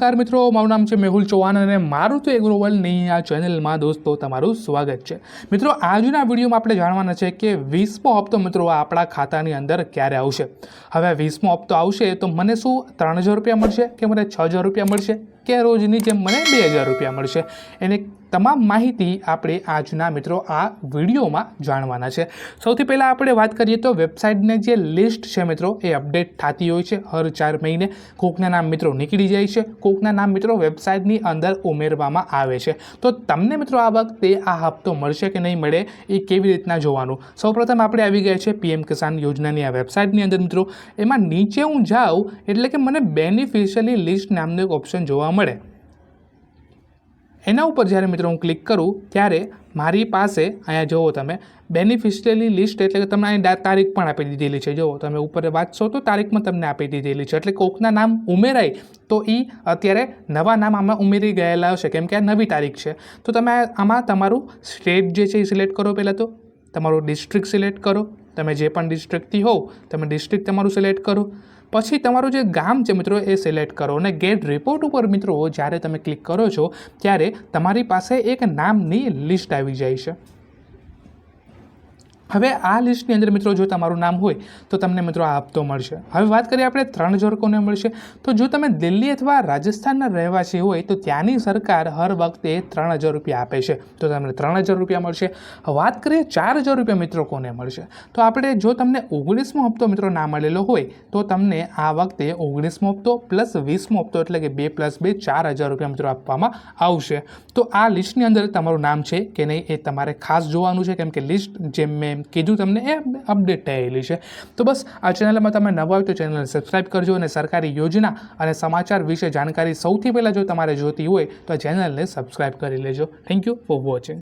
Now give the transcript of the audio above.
નમસ્કાર મિત્રો, મારું નામ છે મેહુલ ચૌહાણ અને મારું તો એગ્રો નહીં આ ચેનલમાં દોસ્તો તમારું સ્વાગત છે. મિત્રો, આજના વિડીયોમાં આપણે જાણવાના છે કે વીસમો હપ્તો મિત્રો આપણા ખાતાની અંદર ક્યારે આવશે? હવે વીસમો હપ્તો આવશે તો મને શું ત્રણ હજાર રૂપિયા મળશે કે મને છ હજાર રૂપિયા મળશે? કે રોજની જેમ મને બે હજાર રૂપિયા મળશે. એને તમામ માહિતી આપણે આજના મિત્રો આ વિડીયોમાં જાણવાના છે. સૌથી પહેલાં આપણે વાત કરીએ તો વેબસાઇટને જે લિસ્ટ છે મિત્રો, એ અપડેટ થતી હોય છે. હર ચાર મહિને કોકના નામ મિત્રો નીકળી જાય છે. કોકના નામ મિત્રો વેબસાઇટની અંદર ઉમેરવામાં આવે છે. તો તમને મિત્રો આ વખતે આ હપ્તો મળશે કે નહીં મળે, એ કેવી રીતના જોવાનું? સૌપ્રથમ આપણે આવી ગયા છે પીએમ કિસાન યોજનાની આ વેબસાઇટની અંદર મિત્રો. એમાં નીચે હું જાઉં એટલે કે મને બેનિફિશિયલી લિસ્ટ નામનું એક ઓપ્શન જોવા મળે. એના ઉપર જ્યારે મિત્રો હું ક્લિક કરું, ત્યારે મારી પાસે અહીંયા જુઓ તમે બેનિફિશિયલી લિસ્ટ એટલે કે તમને અહીંયા તારીખ પણ આપી દીધેલી છે. જુઓ તમે ઉપર વાંચશો તો તારીખમાં તમને આપી દીધેલી છે. એટલે કોકના નામ ઉમેરાય, તો એ અત્યારે નવા નામ આમાં ઉમેરી ગયેલા હશે. કેમ કે આ નવી તારીખ છે. તો તમે આમાં તમારું સ્ટેટ જે છે એ સિલેક્ટ કરો પહેલાં તો. તમારું ડિસ્ટ્રિક્ટ સિલેક્ટ કરો. તમે જે પણ ડિસ્ટ્રિક્ટથી હોવ, તમે ડિસ્ટ્રિક્ટ તમારું સિલેક્ટ કરો. પછી તમારું જે ગામ છે મિત્રો એ સિલેક્ટ કરો અને ગેટ રિપોર્ટ ઉપર મિત્રો જ્યારે તમે ક્લિક કરો છો, ત્યારે તમારી પાસે એક નામની લિસ્ટ આવી જાય છે. હવે આ લિસ્ટની અંદર મિત્રો જો તમારું નામ હોય તો તમને મિત્રો આ હપ્તો મળશે. હવે વાત કરીએ આપણે ત્રણ હજાર કોને મળશે. તો જો તમે દિલ્હી અથવા રાજસ્થાનના રહેવાસી હોય તો ત્યાંની સરકાર હર વખતે ત્રણ હજાર રૂપિયા આપે છે. તો તમને ત્રણ હજાર રૂપિયા મળશે. વાત કરીએ ચાર હજાર રૂપિયા મિત્રો કોને મળશે? તો આપણે જો તમને ઓગણીસમો હપ્તો મિત્રો ના મળેલો હોય તો તમને આ વખતે ઓગણીસમો હપ્તો પ્લસ વીસમો હપ્તો એટલે કે બે પ્લસ બે ચાર હજાર રૂપિયા મિત્રો આપવામાં આવશે. તો આ લિસ્ટની અંદર તમારું નામ છે કે નહીં એ તમારે ખાસ જોવાનું છે. કેમ કે લિસ્ટ જેમ મેં કીધું તમને એ અપડેટ થયેલી છે. તો બસ આ ચેનલમાં તમે નવા હોય તો ચેનલને સબસ્ક્રાઈબ કરજો અને સરકારી યોજના અને સમાચાર વિશે જાણકારી સૌથી પહેલાં જો તમારે જોતી હોય તો આ ચેનલને સબસ્ક્રાઈબ કરી લેજો. Thank you for watching